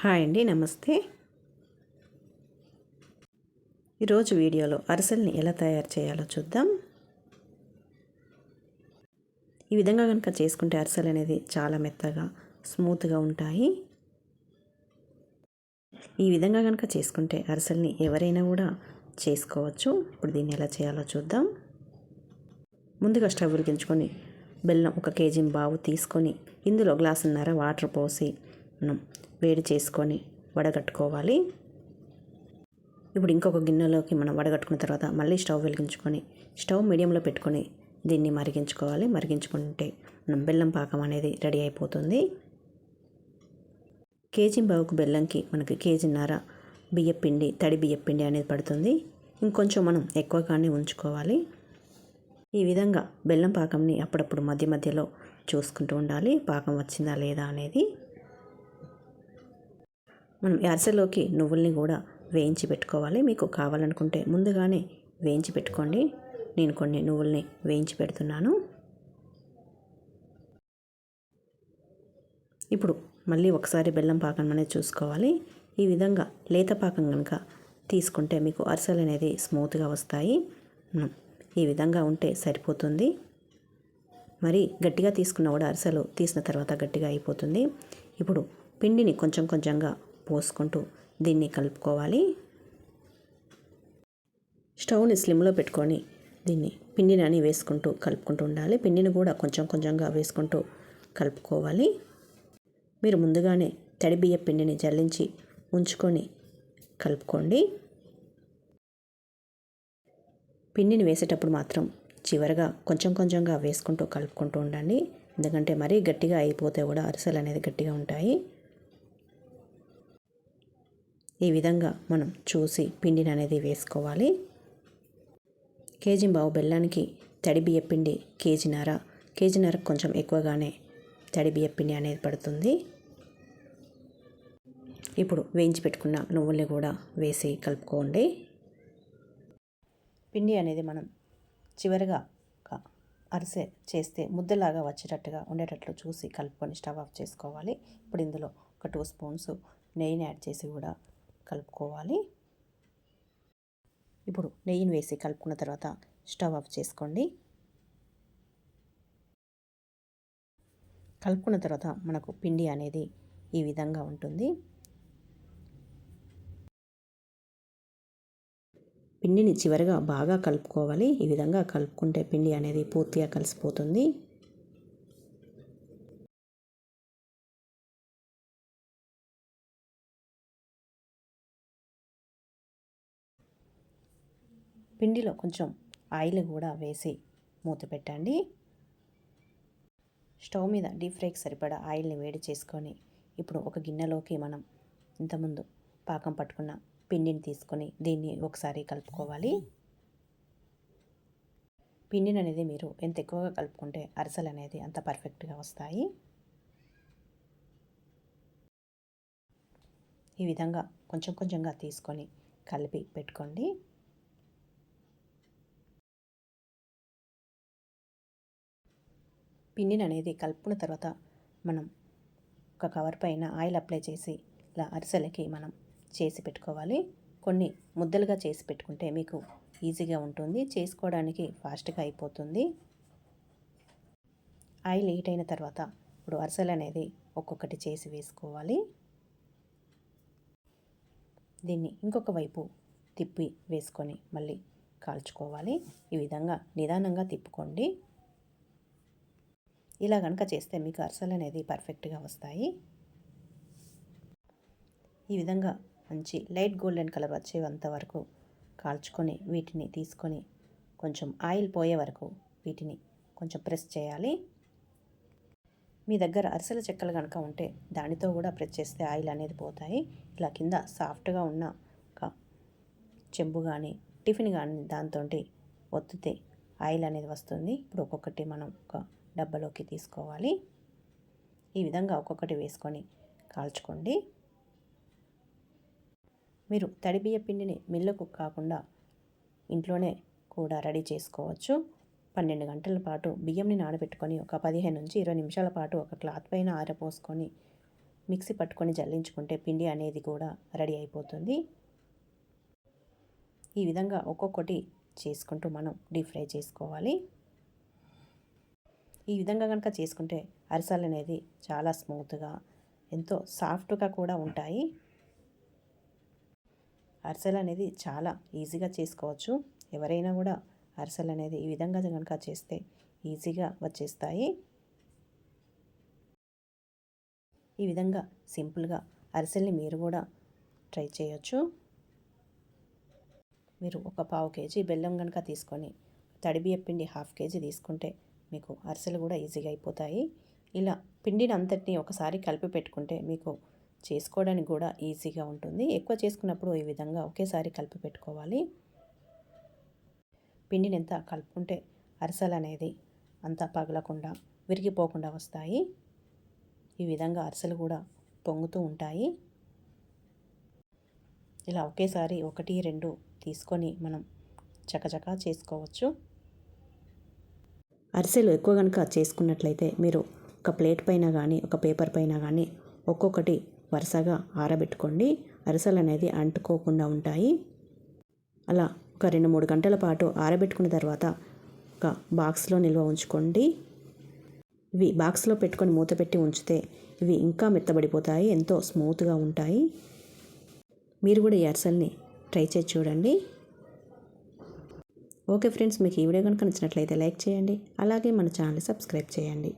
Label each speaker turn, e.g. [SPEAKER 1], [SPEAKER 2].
[SPEAKER 1] Hi అండి నమస్తే. ఈరోజు వీడియోలో అరిసెల్ని ఎలా తయారు చేయాలో చూద్దాం. ఈ విధంగా కనుక చేసుకుంటే అరిసెలు అనేది చాలా మెత్తగా స్మూత్గా ఉంటాయి. ఈ విధంగా కనుక చేసుకుంటే అరిసెల్ని ఎవరైనా కూడా చేసుకోవచ్చు. ఇప్పుడు దీన్ని ఎలా చేయాలో చూద్దాం. ముందుగా స్టవ్ ఉరికించుకొని బెల్లం ఒక కేజీ బావు తీసుకొని ఇందులో గ్లాసున్నర వాటర్ పోసి మనం వేడి చేసుకొని వడగట్టుకోవాలి. ఇప్పుడు ఇంకొక గిన్నెలోకి మనం వడగట్టుకున్న తర్వాత మళ్ళీ స్టవ్ వెలిగించుకొని స్టవ్ మీడియంలో పెట్టుకొని దీన్ని మరిగించుకోవాలి. మరిగించుకుంటే మనం బెల్లం పాకం అనేది రెడీ అయిపోతుంది. కేజీ బావుకు బెల్లంకి మనకి కేజీన్నర బియ్యపిండి తడి బియ్యపిండి అనేది పడుతుంది. ఇంకొంచెం మనం ఎక్కువగానే ఉంచుకోవాలి. ఈ విధంగా బెల్లం పాకంని అప్పుడప్పుడు మధ్య మధ్యలో చూసుకుంటూ ఉండాలి. పాకం వచ్చిందా లేదా అనేది. మనం యాసలోకి నువ్వుల్ని కూడా వేయించి పెట్టుకోవాలి. మీకు కావాలనుకుంటే ముందుగానే వేయించి పెట్టుకోండి. నేను కొన్ని నువ్వుల్ని వేయించి పెడుతున్నాను. ఇప్పుడు మళ్ళీ ఒకసారి బెల్లం పాకం అనేది చూసుకోవాలి. ఈ విధంగా లేత పాకం కనుక తీసుకుంటే మీకు అరిసెలు అనేది స్మూత్గా వస్తాయి. ఈ విధంగా ఉంటే సరిపోతుంది. మరి గట్టిగా తీసుకున్న కూడా అరిసెలు తీసిన తర్వాత గట్టిగా అయిపోతుంది. ఇప్పుడు పిండిని కొంచెం కొంచెంగా పోసుకుంటూ దీన్ని కలుపుకోవాలి. స్టవ్ని స్లిమ్లో పెట్టుకొని దీన్ని పిండిని అని వేసుకుంటూ కలుపుకుంటూ ఉండాలి. పిండిని కూడా కొంచెం కొంచెంగా వేసుకుంటూ కలుపుకోవాలి. మీరు ముందుగానే తడి బియ్య పిండిని జల్లించి ఉంచుకొని కలుపుకోండి. పిండిని వేసేటప్పుడు మాత్రం చివరగా కొంచెం కొంచెంగా వేసుకుంటూ కలుపుకుంటూ ఉండండి. ఎందుకంటే మరీ గట్టిగా అయిపోతే కూడా అరిసెలు అనేది గట్టిగా ఉంటాయి. ఈ విధంగా మనం చూసి పిండిని అనేది వేసుకోవాలి. కేజీ బావు బెల్లానికి తడి బియ్య పిండి కేజీన్నర. కేజీన్నరకు కొంచెం ఎక్కువగానే తడి బియ్య పిండి అనేది పడుతుంది. ఇప్పుడు వేయించి పెట్టుకున్న నువ్వుల్ని కూడా వేసి కలుపుకోండి. పిండి అనేది మనం చివరిగా అరిసె చేస్తే ముద్దలాగా వచ్చేటట్టుగా ఉండేటట్లు చూసి కలుపుకొని స్టవ్ ఆఫ్ చేసుకోవాలి. ఇప్పుడు ఇందులో ఒక టూ స్పూన్స్ నెయ్యిని యాడ్ చేసి కూడా కలుపుకోవాలి. ఇప్పుడు నెయ్యిని వేసి కలుపుకున్న తర్వాత స్టవ్ ఆఫ్ చేసుకోండి. కలుపుకున్న తర్వాత మనకు పిండి అనేది ఈ విధంగా ఉంటుంది. పిండిని చివరిగా బాగా కలుపుకోవాలి. ఈ విధంగా కలుపుకుంటే పిండి అనేది పూర్తిగా కలిసిపోతుంది. పిండిలో కొంచెం ఆయిల్ కూడా వేసి మూత పెట్టండి. స్టవ్ మీద డీప్ ఫ్రైకి సరిపడా ఆయిల్ని వేడి చేసుకొని ఇప్పుడు ఒక గిన్నెలోకి మనం ఇంతకుముందు పాకం పట్టుకున్న పిండిని తీసుకొని దీన్ని ఒకసారి కలుపుకోవాలి. పిండిని అనేది మీరు ఎంత ఎక్కువగా కలుపుకుంటే అరిసెలు అనేది అంత పర్ఫెక్ట్గా వస్తాయి. ఈ విధంగా కొంచెం కొంచెంగా తీసుకొని కలిపి పెట్టుకోండి. పిన్నిన్ అనేది కలుపుకున్న తర్వాత మనం ఒక కవర్ పైన ఆయిల్ అప్లై చేసి ఇలా అరిసెలకి మనం చేసి పెట్టుకోవాలి. కొన్ని ముద్దలుగా చేసి పెట్టుకుంటే మీకు ఈజీగా ఉంటుంది. చేసుకోవడానికి ఫాస్ట్గా అయిపోతుంది. ఆయిల్ హీట్ అయిన తర్వాత ఇప్పుడు అరిసెలు అనేది ఒక్కొక్కటి చేసి వేసుకోవాలి. దీన్ని ఇంకొక వైపు తిప్పి వేసుకొని మళ్ళీ కాల్చుకోవాలి. ఈ విధంగా నిదానంగా తిప్పుకోండి. ఇలా కనుక చేస్తే మీకు అరిసెలు అనేది పర్ఫెక్ట్గా వస్తాయి. ఈ విధంగా మంచి లైట్ గోల్డెన్ కలర్ వచ్చేంత వరకు కాల్చుకొని వీటిని తీసుకొని కొంచెం ఆయిల్ పోయే వరకు వీటిని కొంచెం ప్రెస్ చేయాలి. మీ దగ్గర అరిసెల చెక్కలు కనుక ఉంటే దానితో కూడా ప్రెస్ చేస్తే ఆయిల్ అనేది పోతాయి. ఇలా కింద సాఫ్ట్గా ఉన్న ఒక చెంబు కానీ టిఫిన్ కానీ దాంతో ఒత్తితే ఆయిల్ అనేది వస్తుంది. ఇప్పుడు ఒక్కొక్కటి మనం ఒక డబ్బాలోకి తీసుకోవాలి. ఈ విధంగా ఒక్కొక్కటి వేసుకొని కాల్చుకోండి. మీరు తడి బియ్య పిండిని మిల్లుకు కాకుండా ఇంట్లోనే కూడా రెడీ చేసుకోవచ్చు. పన్నెండు గంటల పాటు బియ్యంని నానబెట్టుకొని ఒక పదిహేను నుంచి ఇరవై నిమిషాల పాటు ఒక క్లాత్ పైన ఆరపోసుకొని మిక్సీ పట్టుకొని జల్లించుకుంటే పిండి అనేది కూడా రెడీ అయిపోతుంది. ఈ విధంగా ఒక్కొక్కటి చేసుకుంటూ మనం డీప్ ఫ్రై చేసుకోవాలి. ఈ విధంగా కనుక చేసుకుంటే అరిసెలు అనేది చాలా స్మూత్గా ఎంతో సాఫ్ట్గా కూడా ఉంటాయి. అరిసెలు అనేది చాలా ఈజీగా చేసుకోవచ్చు. ఎవరైనా కూడా అరిసెలు అనేది ఈ విధంగా కనుక చేస్తే ఈజీగా వచ్చేస్తాయి. ఈ విధంగా సింపుల్గా అరిసెల్ని మీరు కూడా ట్రై చేయొచ్చు. మీరు ఒక పావు కేజీ బెల్లం కనుక తీసుకొని తడిబియ్య పిండి హాఫ్ కేజీ తీసుకుంటే మీకు అరిసెలు కూడా ఈజీగా అయిపోతాయి. ఇలా పిండిని అంతటిని ఒకసారి కలిపి పెట్టుకుంటే మీకు చేసుకోవడానికి కూడా ఈజీగా ఉంటుంది. ఎక్కువ చేసుకున్నప్పుడు ఈ విధంగా ఒకేసారి కలిపి పెట్టుకోవాలి. పిండిని ఎంత కలుపుకుంటే అరిసెలు అనేది అంతా పగలకుండా విరిగిపోకుండా వస్తాయి. ఈ విధంగా అరిసెలు కూడా పొంగుతూ ఉంటాయి. ఇలా ఒకేసారి ఒకటి రెండు తీసుకొని మనం చకచకా చేసుకోవచ్చు. అరిసెలు ఎక్కువ కనుక చేసుకున్నట్లయితే మీరు ఒక ప్లేట్ పైన కానీ ఒక పేపర్ పైన కానీ ఒక్కొక్కటి వరుసగా ఆరబెట్టుకోండి. అరిసెలు అనేది అంటుకోకుండా ఉంటాయి. అలా ఒక రెండు మూడు గంటల పాటు ఆరబెట్టుకున్న తర్వాత ఒక బాక్స్లో నిల్వ ఉంచుకోండి. ఇవి బాక్స్లో పెట్టుకొని మూత పెట్టి ఉంచితే ఇవి ఇంకా మెత్తబడిపోతాయి ఎంతో స్మూత్గా ఉంటాయి. మీరు కూడా ఈ అరిసెల్ని ట్రై చేసి చూడండి. ఓకే ఫ్రెండ్స్ మీకు ఈ వీడియో కనుక నచ్చినట్లయితే లైక్ చేయండి అలాగే మన ఛానల్ సబ్స్క్రైబ్ చేయండి.